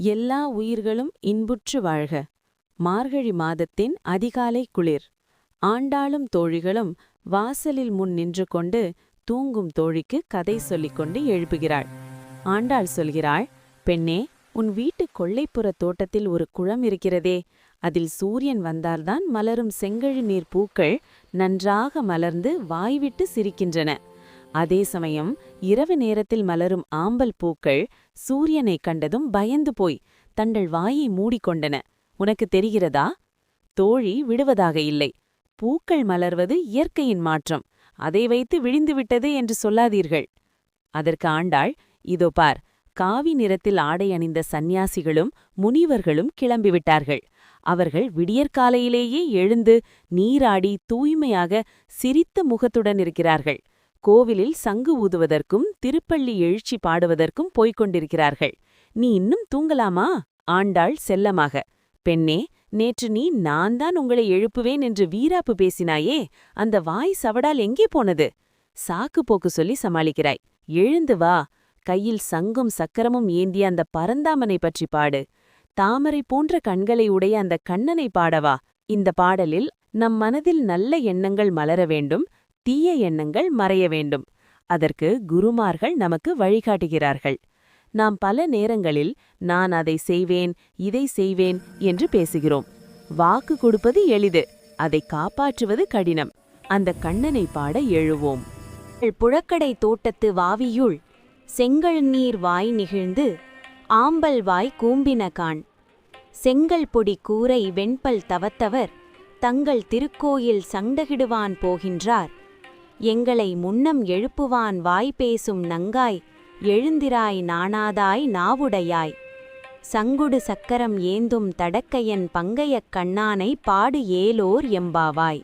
எல்லா உயிர்களும் இன்புற்று வாழ்க. மார்கழி மாதத்தின் அதிகாலை குளிர். ஆண்டாளும் தோழிகளும் வாசலில் முன் நின்று கொண்டு தூங்கும் தோழிக்கு கதை சொல்லிக் கொண்டு எழுப்புகிறாள். ஆண்டாள் சொல்கிறாள் பெண்ணே உன் வீட்டு கொள்ளைப்புற தோட்டத்தில் ஒரு குளம் இருக்கிறதே. அதில் சூரியன் வந்தால்தான் மலரும் செங்கழி நீர் பூக்கள் நன்றாக மலர்ந்து வாய்விட்டு சிரிக்கின்றன. அதே சமயம் இரவு நேரத்தில் மலரும் ஆம்பல் பூக்கள் சூரியனைக் கண்டதும் பயந்து போய் தங்கள் வாயை மூடிக்கொண்டன. உனக்கு தெரிகிறதா? தோழி விடுவதாக இல்லை. பூக்கள் மலர்வது இயற்கையின் மாற்றம். அதை வைத்து விழிந்துவிட்டது என்று சொல்லாதீர்கள். அதற்கு ஆண்டாள் இதோ பார் காவி நிறத்தில் ஆடை அணிந்த சந்நியாசிகளும் முனிவர்களும் கிளம்பிவிட்டார்கள் அவர்கள் விடியற்காலையிலேயே எழுந்து நீராடி தூய்மையாக சிரித்த முகத்துடன் இருக்கிறார்கள். கோவிலில் சங்கு ஊதுவதற்கும் திருப்பள்ளி எழுச்சி பாடுவதற்கும் போய்க் கொண்டிருக்கிறார்கள். நீ இன்னும் தூங்கலாமா? ஆண்டாள் செல்லமாக. பெண்ணே நேற்று நீ நான் தான் உங்களை எழுப்புவேன் என்று வீராப்பு பேசினாயே அந்த வாய் சவடால் எங்கே போனது? சாக்கு போக்கு சொல்லி சமாளிக்கிறாய். எழுந்து வா. கையில் சங்கும் சக்கரமும் ஏந்திய அந்த பரந்தாமனை பற்றி பாடு. தாமரை போன்ற கண்களை உடைய அந்த கண்ணனை பாடவா. இந்த பாடலில் நம் மனதில் நல்ல எண்ணங்கள் மலர வேண்டும். தீய எண்ணங்கள் மறைய வேண்டும். அதற்கு குருமார்கள் நமக்கு வழிகாட்டுகிறார்கள். நாம் பல நேரங்களில் நான் அதை செய்வேன் இதை செய்வேன் என்று பேசுகிறோம். வாக்கு கொடுப்பது எளிது அதை காப்பாற்றுவது கடினம். அந்த கண்ணனை பாட எழுவோம். புழக்கடை தோட்டத்து வாவியுள் செங்கல் நீர் வாய் நிகழ்ந்து ஆம்பல் வாய் கூம்பின கான். செங்கல் பொடி கூரை வெண்பல் தவத்தவர் தங்கள் திருக்கோயில் சண்டகிடுவான் போகின்றார். எங்களை முன்னம் எழுப்புவான் வாய் பேசும் நங்காய் எழுந்திராய் நாணாதாய் நாவுடையாய். சங்குடு சக்கரம் ஏந்தும் தடக்கையன் பங்கையக் கண்ணானை பாடு ஏலோர் எம்பாவாய்.